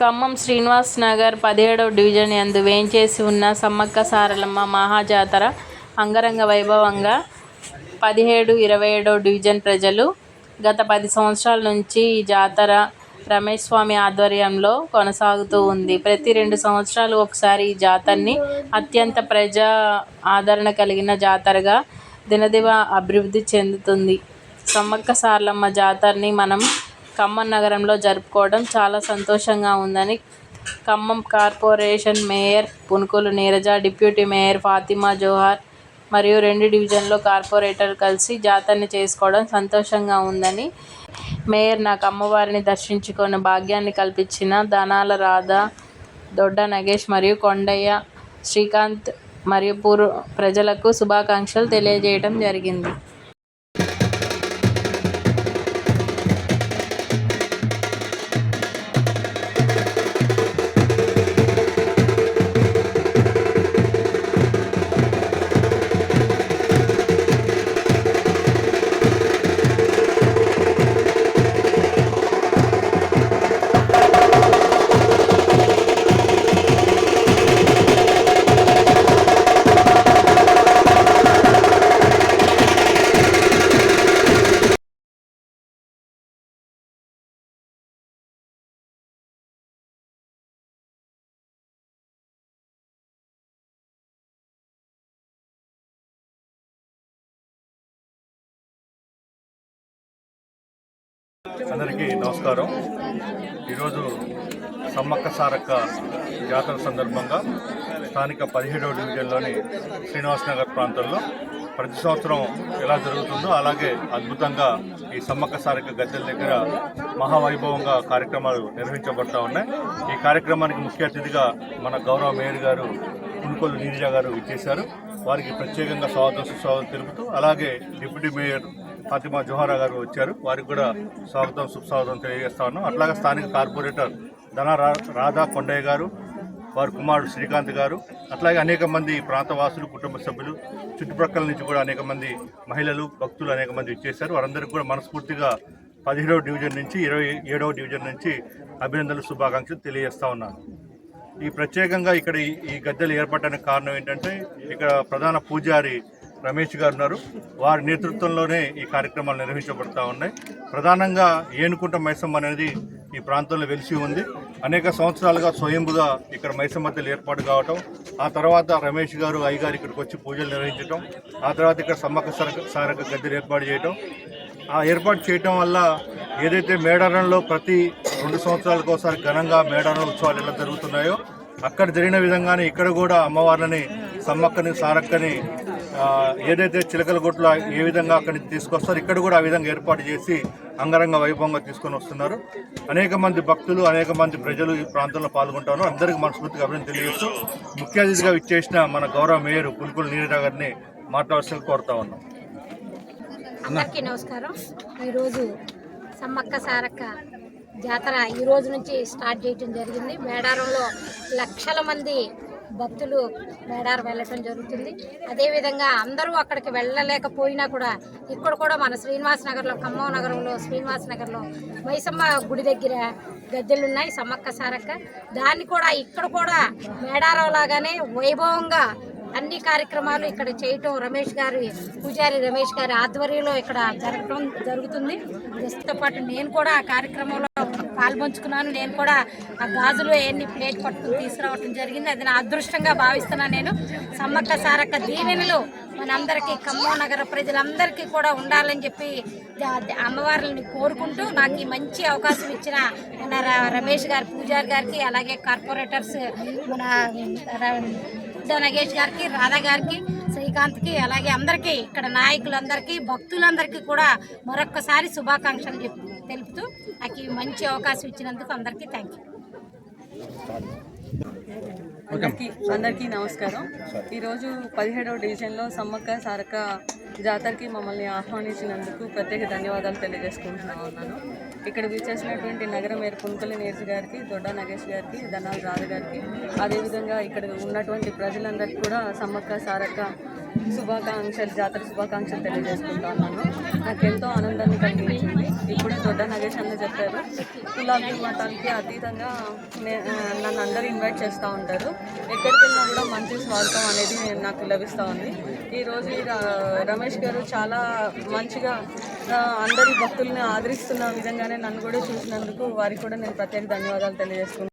ఖమ్మం శ్రీనివాస్ నగర్ పదిహేడవ డివిజన్ ఎందు వేయించేసి ఉన్న సమ్మక్క సారలమ్మ మహాజాతర అంగరంగ వైభవంగా పదిహేడు ఇరవై ఏడవ డివిజన్ ప్రజలు గత పది సంవత్సరాల నుంచి ఈ జాతర రమేష్ స్వామి ఆధ్వర్యంలో కొనసాగుతూ ఉంది. ప్రతి రెండు సంవత్సరాలు ఒకసారి ఈ జాతరని అత్యంత ప్రజా ఆదరణ కలిగిన జాతరగా దినదివ అభివృద్ధి చెందుతుంది. సమ్మక్క సారలమ్మ జాతరని మనం ఖమ్మం నగరంలో జరుపుకోవడం చాలా సంతోషంగా ఉందని Khammam corporation mayor Punukulu Neeraja deputy mayor Fatima Johar మరియు రెండు డివిజన్లో కార్పొరేటర్ కలిసి జాతరని చేసుకోవడం సంతోషంగా ఉందని మేయర్ నాకు అమ్మవారిని దర్శించుకునే భాగ్యాన్ని కల్పించిన ధనాల రాధ దొడ్డ నగేష్ మరియు కొండయ్య శ్రీకాంత్ మరియు పూర్వ ప్రజలకు శుభాకాంక్షలు తెలియజేయడం జరిగింది. అందరికీ నమస్కారం. ఈరోజు సమ్మక్క సారక్క జాతర సందర్భంగా స్థానిక పదిహేడవ డివిజన్లోని శ్రీనివాస్ నగర్ ప్రాంతంలో ప్రతి సంవత్సరం ఎలా జరుగుతుందో అలాగే అద్భుతంగా ఈ సమ్మక్క సారక్క గద్దెల దగ్గర మహావైభవంగా కార్యక్రమాలు నిర్వహించబడతా ఉన్నాయి. ఈ కార్యక్రమానికి ముఖ్య అతిథిగా మన గౌరవ మేయర్ గారు పునుకొల్లు నీరజ గారు ఇచ్చేశారు వారికి ప్రత్యేకంగా స్వాగతం సుస్వాగతం తెలుపుతూ అలాగే డిప్యూటీ మేయర్ ఫాతిమా జోహారా గారు వచ్చారు. వారికి కూడా స్వాగతం సుస్వాగతం తెలియజేస్తాను. అట్లాగే స్థానిక కార్పొరేటర్ ధన రా- రాధా కొండయ్య గారు వారి కుమారుడు శ్రీకాంత్ గారు అట్లాగే అనేక మంది ప్రాంతవాసులు కుటుంబ సభ్యులు చుట్టుప్రక్కల నుంచి కూడా అనేక మంది మహిళలు భక్తులు అనేక మంది ఇచ్చేశారు వారందరికీ కూడా మనస్ఫూర్తిగా పదిహేడవ డివిజన్ నుంచి ఇరవై ఏడవ డివిజన్ నుంచి అభినందనలు శుభాకాంక్షలు తెలియజేస్తా ఉన్నాను. ఈ ప్రత్యేకంగా ఇక్కడ ఈ- ఈ గద్దెలు ఏర్పడడానికి కారణం ఏంటంటే ఇక్కడ ప్రధాన పూజారి రమేష్ గారు ఉన్నారు. వారి నేతృత్వంలోనే ఈ కార్యక్రమాలు నిర్వహించబడతా ఉన్నాయి. ప్రధానంగా ఏనుకుంట మైసమ్మ అనేది ఈ ప్రాంతంలో వెలిసి ఉంది. అనేక సంవత్సరాలుగా స్వయంభుగా ఇక్కడ మైసమ్మతలు ఏర్పాటు కావటం ఆ తర్వాత రమేష్ గారు అయ్యగారు ఇక్కడికి వచ్చి పూజలు నిర్వహించడం ఆ తర్వాత ఇక్కడ సమ్మక్క సరక సారక గద్దెలు ఏర్పాటు చేయటం. ఆ ఏర్పాటు చేయటం వల్ల ఏదైతే మేడారంలో ప్రతి రెండు సంవత్సరాలకు ఒకసారి ఘనంగా మేడారం ఉత్సవాలు ఎలా జరుగుతున్నాయో అక్కడ జరిగిన విధంగానే ఇక్కడ కూడా అమ్మవార్లని సమ్మక్కని సారక్కని ఏదైతే చిలకల గుట్ల ఏ విధంగా అక్కడి నుంచి తీసుకొస్తారో ఇక్కడ కూడా ఆ విధంగా ఏర్పాటు చేసి అంగరంగ వైభవంగా తీసుకొని వస్తున్నారు. అనేక మంది భక్తులు అనేక మంది ప్రజలు ఈ ప్రాంతంలో పాల్గొంటారు. అందరికీ మనస్ఫూర్తిగా అభివృద్ధి తెలియజేస్తూ ముఖ్య అతిథిగా ఇచ్చేసిన మన గౌరవ మేయర్ పులుకుల నీరజ గారిని మాట్లాడాల్సింది కోరుతా ఉన్నాం. అందరికీ నమస్కారం. ఈరోజు సమ్మక్క సారక్క జాతర ఈ రోజు నుంచి స్టార్ట్ చేయటం జరిగింది. మేడారంలో లక్షల మంది భక్తులు మేడారం వెళ్ళటం జరుగుతుంది. అదేవిధంగా అందరూ అక్కడికి వెళ్ళలేకపోయినా కూడా ఇక్కడ కూడా మన శ్రీనివాస నగర్లో ఖమ్మం నగరంలో శ్రీనివాస్ నగర్లో మైసమ్మ గుడి దగ్గర గద్దెలు ఉన్నాయి సమ్మక్క సారక్క. దాన్ని కూడా ఇక్కడ కూడా మేడారం లాగానే వైభవంగా అన్ని కార్యక్రమాలు ఇక్కడ చేయటం రమేష్ గారి పూజారి రమేష్ గారి ఆధ్వర్యంలో ఇక్కడ జరగటం జరుగుతుంది. దీంతో పాటు నేను కూడా ఆ కార్యక్రమంలో పాల్పంచుకున్నాను. నేను కూడా ఆ గాజులు ఎన్ని ప్లేట్ పట్టుకుని తీసుకురావటం జరిగింది. అది నా అదృష్టంగా భావిస్తున్నాను నేను. సమ్మక్క సారక్క దీవెనలు మనందరికీ ఖమ్మం నగర ప్రజలందరికీ కూడా ఉండాలని చెప్పి అమ్మవారిని కోరుకుంటూ నాకు ఈ మంచి అవకాశం ఇచ్చిన మన రమేష్ గారి పూజారి గారికి అలాగే కార్పొరేటర్స్ మన నగేష్ గారికి రాధా గారికి శ్రీకాంత్కి అలాగే అందరికీ ఇక్కడ నాయకులందరికీ భక్తులందరికీ కూడా మరొక్కసారి శుభాకాంక్షలు తెలుపుతూ నాకు మంచి అవకాశం ఇచ్చినందుకు అందరికీ థ్యాంక్ యూ అందరికీ అందరికీ నమస్కారం. ఈరోజు పదిహేడవ డివిజన్లో సమ్మక్క సారక్క జాతరకి మమ్మల్ని ఆహ్వానించినందుకు ప్రత్యేక ధన్యవాదాలు తెలియజేసుకుంటున్నాను ఉన్నాను ఇక్కడ విచ్చేసినటువంటి నగరం మేయర్ పుంకలి నేర్జు గారికి దొడ్డ నగేష్ గారికి ధనాల్ రాధ గారికి అదేవిధంగా ఇక్కడ ఉన్నటువంటి ప్రజలందరికీ కూడా సమ్మక్క సారక్క శుభాకాంక్షలు జాతర శుభాకాంక్షలు తెలియజేసుకుంటా ఉన్నాను. నాకు ఎంతో ఆనందాన్ని దొడ్డ నగేష్ అన్న చెప్పారు. కులాలకి మతాలకి అతీతంగా నే- నన్ను అందరూ ఇన్వైట్ చేస్తూ ఉంటారు. ఎక్కడికి వెళ్ళినా కూడా మంచి స్వాగతం అనేది నాకు లభిస్తూ ఉంది. ఈరోజు ఈ రమేష్ గారు చాలా మంచిగా అందరి భక్తుల్ని ఆదరిస్తున్న విధంగానే నన్ను కూడా చూసినందుకు వారికి కూడా నేను ప్రత్యేక ధన్యవాదాలు తెలియజేస్తున్నాను